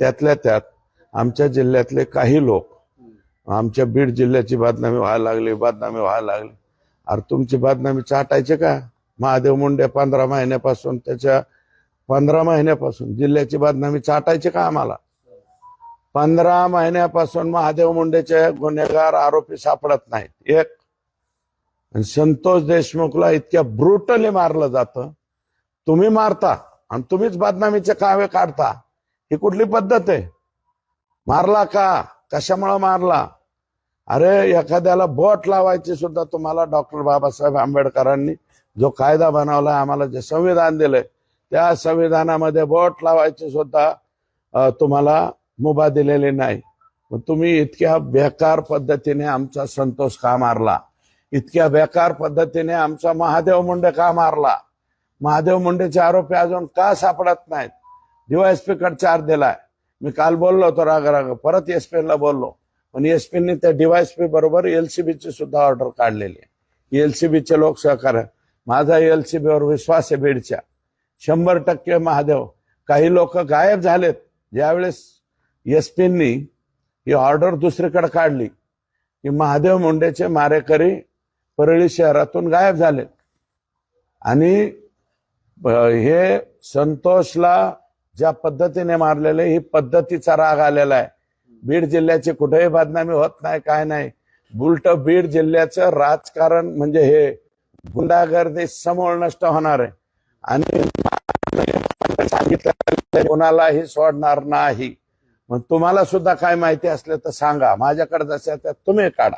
त्यातल्या त्यात आमच्या जिल्ह्यातले काही लोक आमच्या बीड जिल्ह्याची बदनामी व्हायला लागली बदनामी व्हायला लागली. अरे तुमची बदनामी चाटायचे का? महादेव मुंडे पंधरा महिन्यापासून त्याच्या पंधरा महिन्यापासून जिल्ह्याची बदनामी चाटायची का आम्हाला? पंधरा महिन्यापासून महादेव मुंडेचे गुन्हेगार आरोपी सापडत नाहीत. एक. आणि संतोष देशमुखला इतक्या ब्रुटली मारलं जातं. तुम्ही मारता आणि तुम्हीच बदनामीचे कावे काढता. ही कुठली पद्धत आहे? मारला का? कशामुळे मारला? अरे एखाद्याला बोट लावायची सुद्धा तुम्हाला डॉक्टर बाबासाहेब आंबेडकरांनी जो कायदा बनवला आम्हाला जे संविधान दिलंय त्या संविधानामध्ये बोट लावायची सुद्धा तुम्हाला मुभा दिलेली नाही. मग तुम्ही इतक्या बेकार पद्धतीने आमचा संतोष का मारला? इतक्या बेकार पद्धतीने आमचा महादेव मुंडे का मारला? महादेव मुंडेचे आरोपी अजून का सापडत नाहीत? डीवायएसपी कडे चार दिलाय मी काल बोललो होतो राग राग परत एसपी ला बोललो. पण एसपीनी त्या डीवायएसपी बरोबर एलसीबी ची सुद्धा ऑर्डर काढलेली आहे. एलसीबीचे लोक सहकार्य. माझा एलसीबीवर विश्वास आहे बीडच्या. शंभर टक्के महादेव काही लोक गायब झालेत. ज्यावेळेस एसपींनी ही ऑर्डर दुसरीकडे काढली की महादेव मुंडेचे मारेकरी परळी शहरातून गायब झाले आणि हे संतोषला ज्या पद्धतीने मारलेले ही पद्धतीचा राग आलेला आहे. बीड जिल्ह्याची कुठेही बदनामी होत नाही काय नाही. उलट बीड जिल्ह्याचं राजकारण म्हणजे हे गुंडागर्दी समोर नष्ट होणार आहे. आणि सांगितलं कोणालाही सोडणार नाही. मग तुम्हाला सुद्धा काय माहिती असलं तर सांगा. माझ्याकडे जसे आहे तुम्ही काढा.